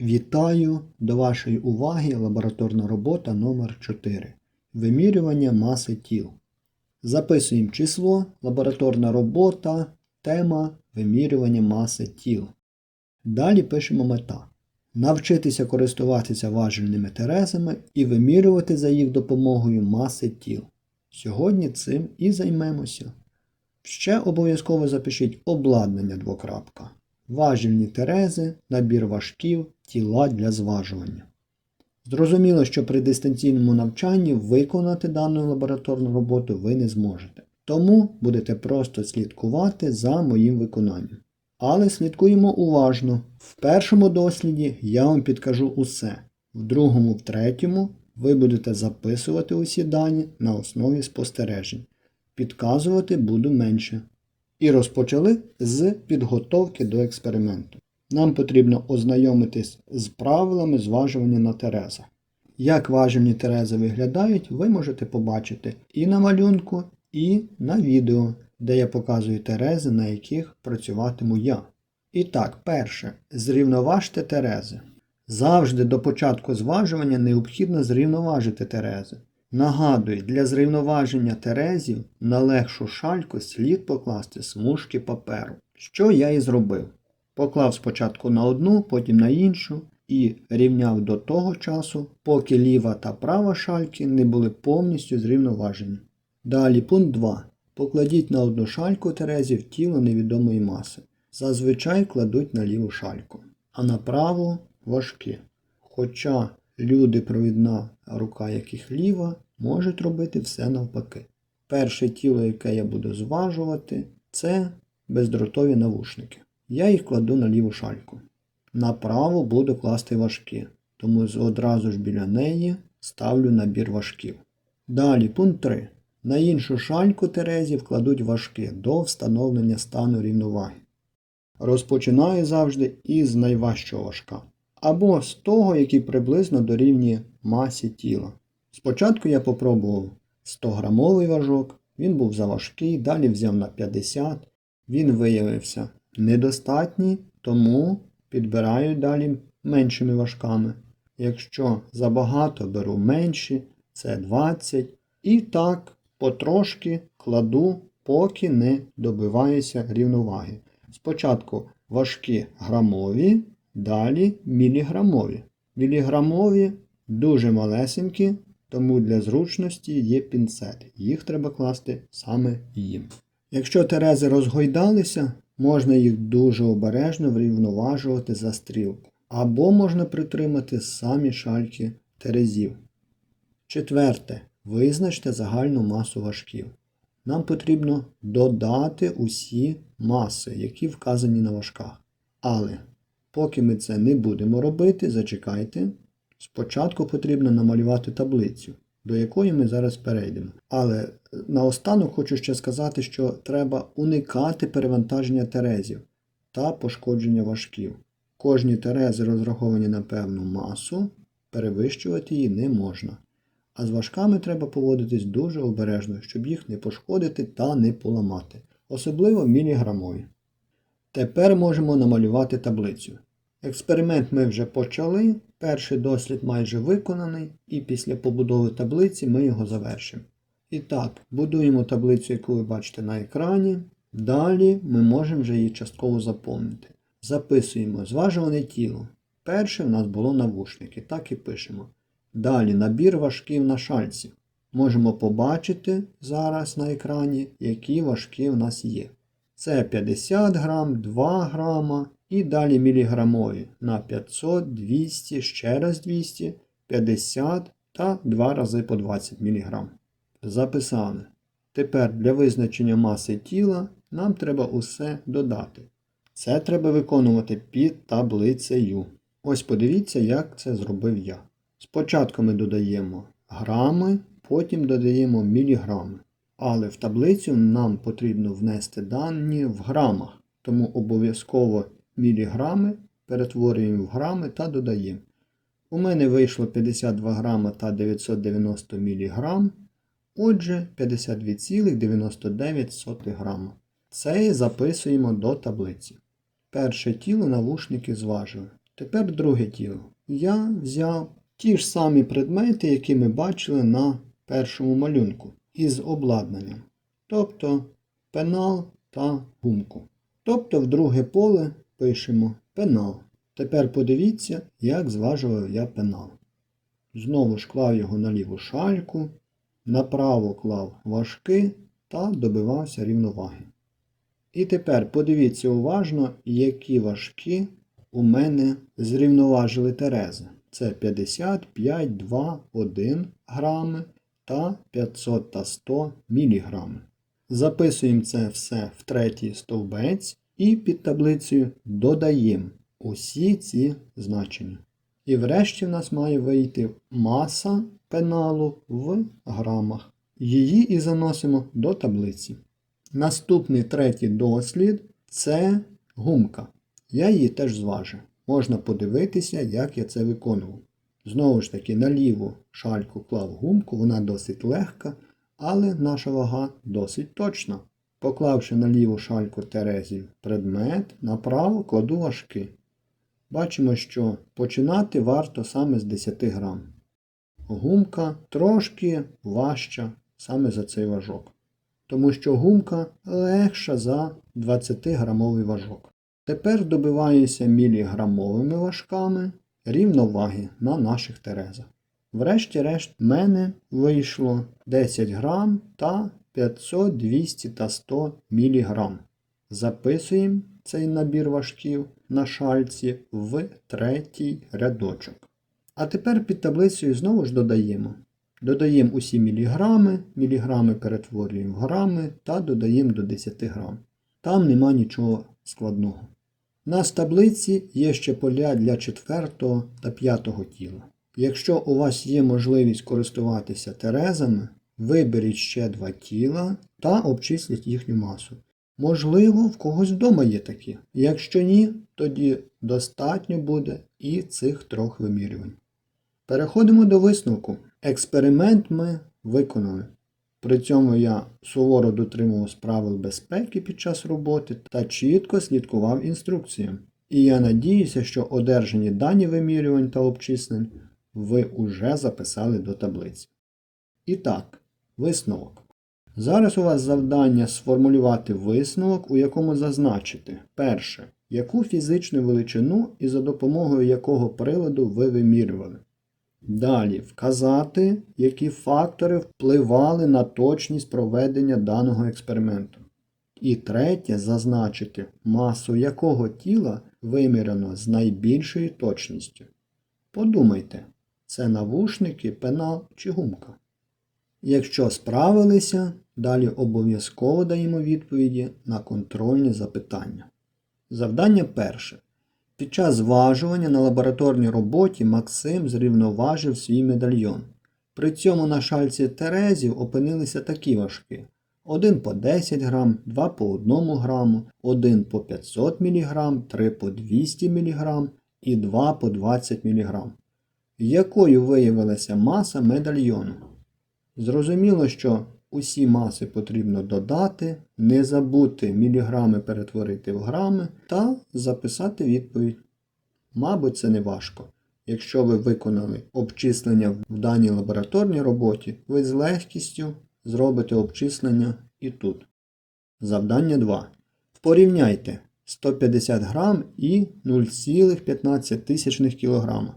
Вітаю! До вашої уваги лабораторна робота номер 4 Вимірювання маси тіл. Записуємо число, лабораторна робота, тема вимірювання маси тіл. Далі пишемо мета. Навчитися користуватися важельними терезами і вимірювати за їх допомогою маси тіл. Сьогодні цим і займемося. Ще обов'язково запишіть обладнання двокрапка. Важільні терези, набір важків, тіла для зважування. Зрозуміло, що при дистанційному навчанні виконати дану лабораторну роботу ви не зможете. Тому будете просто слідкувати за моїм виконанням. Але слідкуємо уважно. В першому досліді я вам підкажу усе. В другому, в третьому ви будете записувати усі дані на основі спостережень. Підказувати буду менше. І розпочали з підготовки до експерименту. Нам потрібно ознайомитись з правилами зважування на терезах. Як важельні терези виглядають, ви можете побачити і на малюнку, і на відео, де я показую терези, на яких працюватиму я. І так, перше, зрівноважте терези. Завжди до початку зважування необхідно зрівноважити терези. Нагадую, для зрівноваження терезів на легшу шальку слід покласти смужки паперу, що я і зробив. Поклав спочатку на одну, потім на іншу і рівняв до того часу, поки ліва та права шальки не були повністю зрівноважені. Далі пункт 2. Покладіть на одну шальку терезів тіло невідомої маси. Зазвичай кладуть на ліву шальку, а на праву важкі. Хоча люди, провідна рука яких ліва, можуть робити все навпаки. Перше тіло, яке я буду зважувати, це бездротові навушники. Я їх кладу на ліву шальку. Направо буду класти важкі, тому одразу ж біля неї ставлю набір важків. Далі пункт 3. На іншу шальку терезів кладуть важкі до встановлення стану рівноваги. Розпочинаю завжди із найважчого важка, або з того, який приблизно дорівнює масі тіла. Спочатку я попробував 100 грамовий важок, він був заважкий, далі взяв на 50, він виявився недостатній, тому підбираю далі меншими важками. Якщо забагато беру менші, це 20. І так потрошки кладу, поки не добиваюся рівноваги. Спочатку важкі грамові, далі міліграмові. Міліграмові дуже малесенькі, тому для зручності є пінцет. Їх треба класти саме їм. Якщо терези розгойдалися, можна їх дуже обережно врівноважувати за стрілку. Або можна притримати самі шальки терезів. Четверте. Визначте загальну масу важків. Нам потрібно додати усі маси, які вказані на важках. Але поки ми це не будемо робити, зачекайте. Спочатку потрібно намалювати таблицю, до якої ми зараз перейдемо. Але наостанок хочу ще сказати, що треба уникати перевантаження терезів та пошкодження важків. Кожні терези розраховані на певну масу, перевищувати її не можна. А з важками треба поводитись дуже обережно, щоб їх не пошкодити та не поламати, особливо міліграмові. Тепер можемо намалювати таблицю. Експеримент ми вже почали, перший дослід майже виконаний, і після побудови таблиці ми його завершимо. І так, будуємо таблицю, яку ви бачите на екрані. Далі ми можемо вже її частково заповнити. Записуємо зважуване тіло. Перше в нас було навушники, так і пишемо. Далі набір важків на шальці. Можемо побачити зараз на екрані, які важкі в нас є. Це 50 грам, 2 грама і далі міліграмові на 500, 200, ще раз 200, 50 та 2 рази по 20 мг. Записали. Тепер для визначення маси тіла нам треба усе додати. Це треба виконувати під таблицею. Ось подивіться, як це зробив я. Спочатку ми додаємо грами, потім додаємо міліграми. Але в таблицю нам потрібно внести дані в грамах, тому обов'язково міліграми перетворюємо в грами та додаємо. У мене вийшло 52 грама та 990 мг, отже 52,99 грама. Це записуємо до таблиці. Перше тіло навушники зважили. Тепер друге тіло. Я взяв ті ж самі предмети, які ми бачили на першому малюнку, із обладнанням. Тобто пенал та гумку. Тобто в друге поле пишемо пенал. Тепер подивіться, як зважував я пенал. Знову ж клав його на ліву шальку, направо клав важки та добивався рівноваги. І тепер подивіться уважно, які важкі у мене зрівноважили терези. Це 55, 2, 1 грами та 500 та 100 міліграми. Записуємо це все в третій стовбець і під таблицею додаємо усі ці значення. І врешті в нас має вийти маса пеналу в грамах. Її і заносимо до таблиці. Наступний третій дослід це гумка. Я її теж зважив. Можна подивитися, як я це виконував. Знову ж таки, на ліву шальку клав гумку, вона досить легка, але наша вага досить точна. Поклавши на ліву шальку терезів предмет, направо кладу важки. Бачимо, що починати варто саме з 10 грам. Гумка трошки важча саме за цей важок. Тому що гумка легша за 20-грамовий важок. Тепер добиваюся міліграмовими важками рівноваги на наших терезах. Врешті-решт, в мене вийшло 10 грам та 500, 200 та 100 міліграм. Записуємо цей набір важків на шальці в третій рядочок. А тепер під таблицею знову ж додаємо. Додаємо усі міліграми, міліграми перетворюємо в грами та додаємо до 10 грам. Там нема нічого складного. У таблиці є ще поля для четвертого та п'ятого тіла. Якщо у вас є можливість користуватися терезами, виберіть ще два тіла та обчисліть їхню масу. Можливо, в когось вдома є такі. Якщо ні, тоді достатньо буде і цих трьох вимірювань. Переходимо до висновку. Експеримент ми виконали. При цьому я суворо дотримувався правил безпеки під час роботи та чітко слідкував інструкціям. І я надіюся, що одержані дані вимірювань та обчислень ви уже записали до таблиці. І так, висновок. Зараз у вас завдання сформулювати висновок, у якому зазначити перше, яку фізичну величину і за допомогою якого приладу ви вимірювали. Далі вказати, які фактори впливали на точність проведення даного експерименту. І третє зазначити, масу якого тіла виміряно з найбільшою точністю. Подумайте, це навушники, пенал чи гумка. Якщо справилися, далі обов'язково даємо відповіді на контрольні запитання. Завдання перше. Під час зважування на лабораторній роботі Максим зрівноважив свій медальйон. При цьому на шальці терезів опинилися такі важки: один по 10 грам, 2 по 1 граму, 1 по 500 мг, 3 по 200 мг і 2 по 20 мг. Якою виявилася маса медальйону? Зрозуміло, що усі маси потрібно додати, не забути міліграми перетворити в грами та записати відповідь. Мабуть, це не важко. Якщо ви виконали обчислення в даній лабораторній роботі, ви з легкістю зробите обчислення і тут. Завдання 2. Порівняйте 150 грам і 0,15 кг.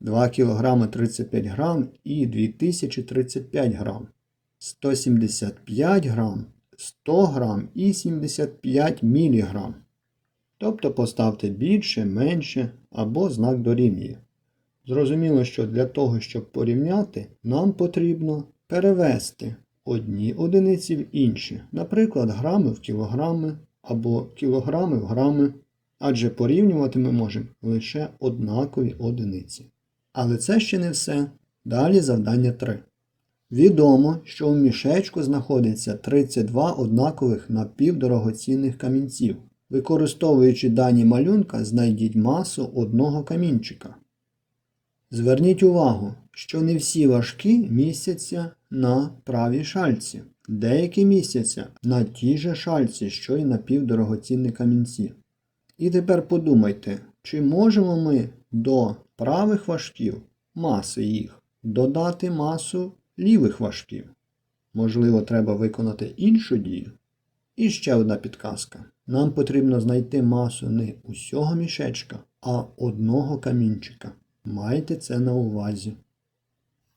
2 кг 35 грам і 2035 грам. 175 грам, 100 грам і 75 міліграм. Тобто поставте більше, менше або знак дорівнює. Зрозуміло, що для того, щоб порівняти, нам потрібно перевести одні одиниці в інші, наприклад, грами в кілограми або кілограми в грами, адже порівнювати ми можемо лише однакові одиниці. Але це ще не все. Далі завдання 3. Відомо, що у мішечку знаходиться 32 однакових напівдорогоцінних камінців. Використовуючи дані малюнка, знайдіть масу одного камінчика. Зверніть увагу, що не всі важкі містяться на правій шальці, деякі містяться на тій же шальці, що й напівдорогоцінні камінці. І тепер подумайте, чи можемо ми до правих важків маси їх додати масу лівих важків? Можливо, треба виконати іншу дію? І ще одна підказка. Нам потрібно знайти масу не усього мішечка, а одного камінчика. Майте це на увазі.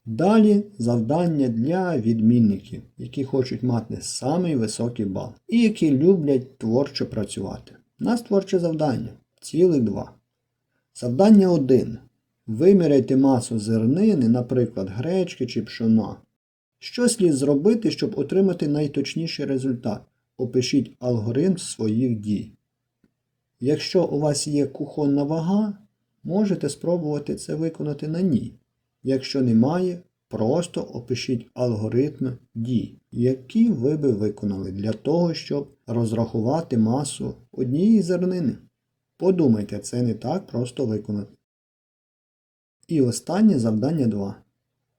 Далі завдання для відмінників, які хочуть мати самий високий бал і які люблять творчо працювати. У нас творче завдання цілих два. Завдання 1. Виміряйте масу зернини, наприклад, гречки чи пшона. Що слід зробити, щоб отримати найточніший результат? Опишіть алгоритм своїх дій. Якщо у вас є кухонна вага, можете спробувати це виконати на ній. Якщо немає, просто опишіть алгоритми дій, які ви би виконали для того, щоб розрахувати масу однієї зернини. Подумайте, це не так просто виконати. І останнє завдання 2.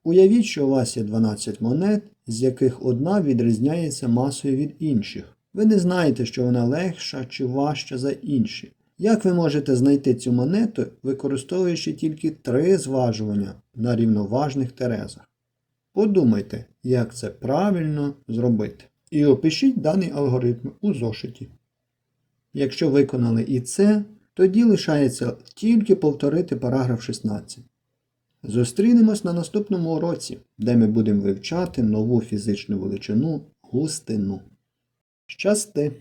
Уявіть, що у вас є 12 монет, з яких одна відрізняється масою від інших. Ви не знаєте, що вона легша чи важча за інші. Як ви можете знайти цю монету, використовуючи тільки три зважування на рівноважних терезах? Подумайте, як це правильно зробити. І опишіть даний алгоритм у зошиті. Якщо виконали і це, тоді лишається тільки повторити параграф 16. Зустрінемось на наступному уроці, де ми будемо вивчати нову фізичну величину густину. Щасти!